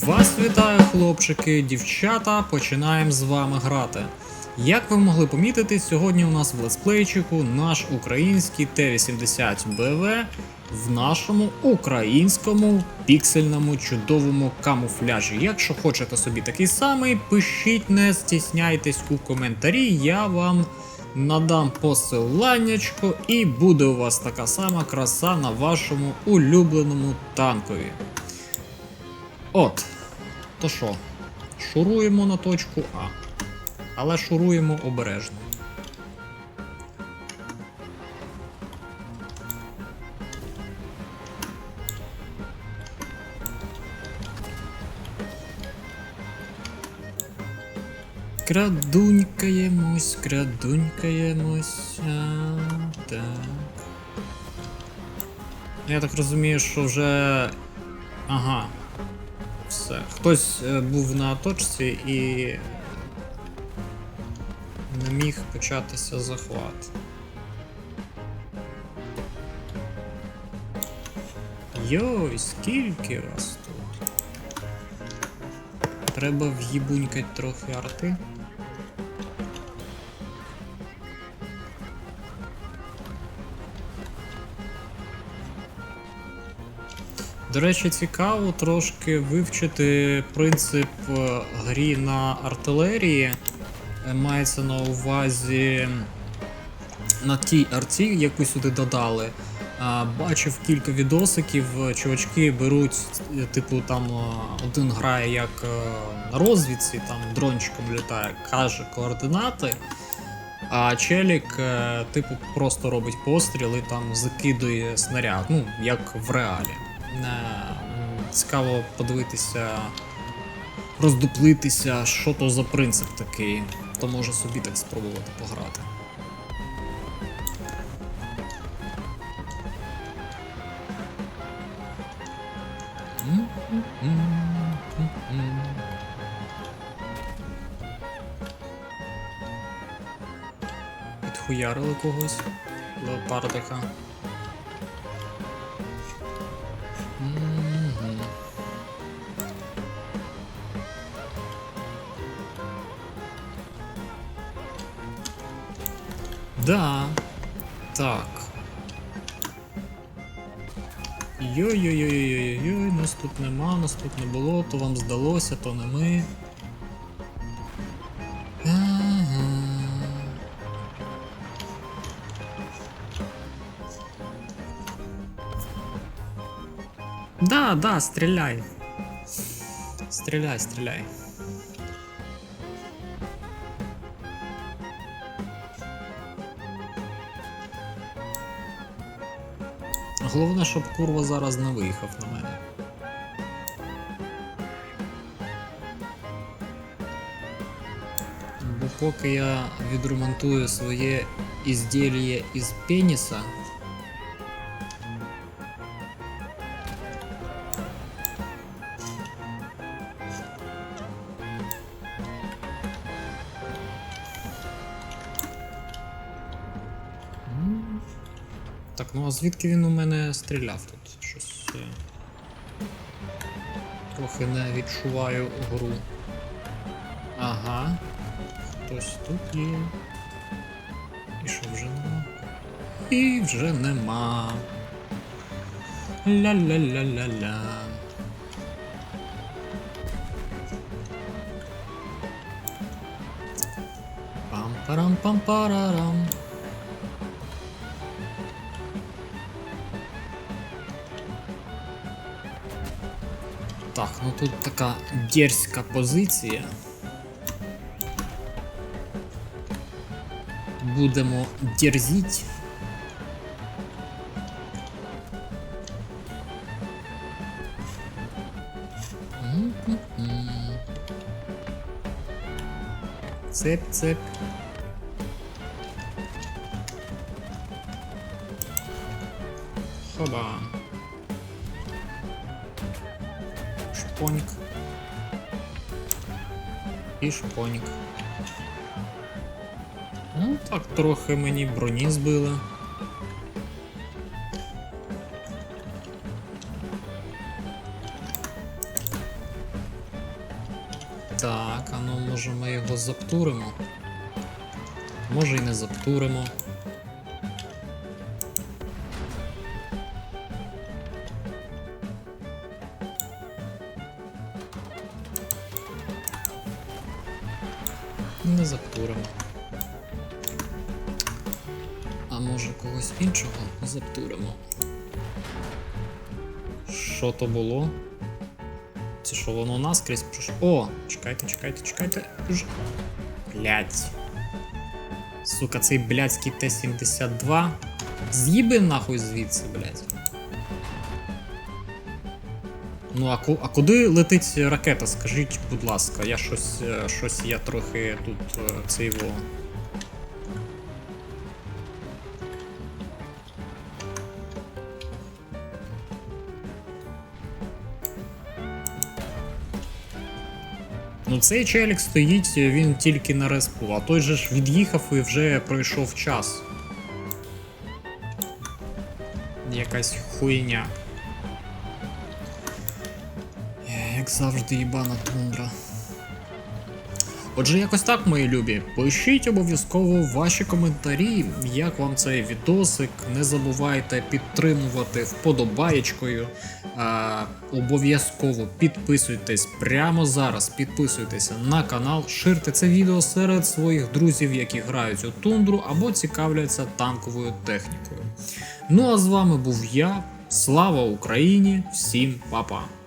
Вас вітаю, хлопчики, дівчата, починаємо з вами грати. Як ви могли помітити, сьогодні у нас в летсплейчику наш український Т-80БВ в нашому українському піксельному чудовому камуфляжі. Якщо хочете собі такий самий, пишіть, не стісняйтесь у коментарі, я вам надам посиланнячко і буде у вас така сама краса на вашому улюбленому танкові. От. То що? Шуруємо на точку А. Але шуруємо обережно. Крадунькаємось, крадунькаємось. Так. Я так розумію, що вже. Ага, все. Хтось е, був на точці і не міг початися захват. Йой, скільки вас тут? Треба в'їбунькать трохи арти. До речі, цікаво трошки вивчити принцип е, грі на артилерії. Е, Мається на увазі на тій арті, яку сюди додали. Бачив кілька відосиків, е, чувачки беруть, е, типу, там е, один грає як е, на розвідці, там дрончиком літає, каже координати. А челік, е, типу, просто робить постріл і там закидує снаряд, ну, як в реалі. Цікаво подивитися, роздуплитися, що то за принцип такий. То може собі так спробувати пограти. Підхуярили когось. Леопардика. Да. Так. Йой-йой-йой-йой-йой, нас тут нема, нас тут не було, то вам здалося, то не ми. Да, да, стреляй. Стреляй, стреляй. Головне, щоб курва зараз не виїхав на мене. Бо поки я відремонтую своє ізділля із пеніса. Так, ну а звідки він у мене стріляв тут? Щось. е, Трохи не відчуваю гру. Ага. Хтось тут є. І що вже нема? І вже нема. Ля-ля-ля-ля-ля. Пам-парам-пам-парарам. Так, ну тут така дерзька позиція. Будемо дерзіть. Цепь. Хоба. Шпоньк. І шпоньк. Ну, так трохи мені броні збили. Так, а ну може ми його заптуримо. Може і не заптуримо. Не заптуримо. А може когось іншого заптуримо. Що то було? Це що воно наскрізь пройшло? О! Чекайте, чекайте, чекайте. Ж... Блять. Сука, цей блядський Т-72. З'їби нахуй звідси, блядь. Ну, а, а куди летить ракета? Скажіть, будь ласка, я щось, е, щось я трохи тут е, цей во. Ну цей челік стоїть, він тільки на респу, а той же ж від'їхав і вже пройшов час. Якась хуйня. Як завжди, їбана тундра. Отже, якось так, мої любі. Пишіть обов'язково ваші коментарі, як вам цей відосик. Не забувайте підтримувати вподобаєчкою. Обов'язково підписуйтесь прямо зараз. Підписуйтеся на канал, ширте це відео серед своїх друзів, які грають у тундру або цікавляться танковою технікою. Ну а з вами був я. Слава Україні! Всім па-па!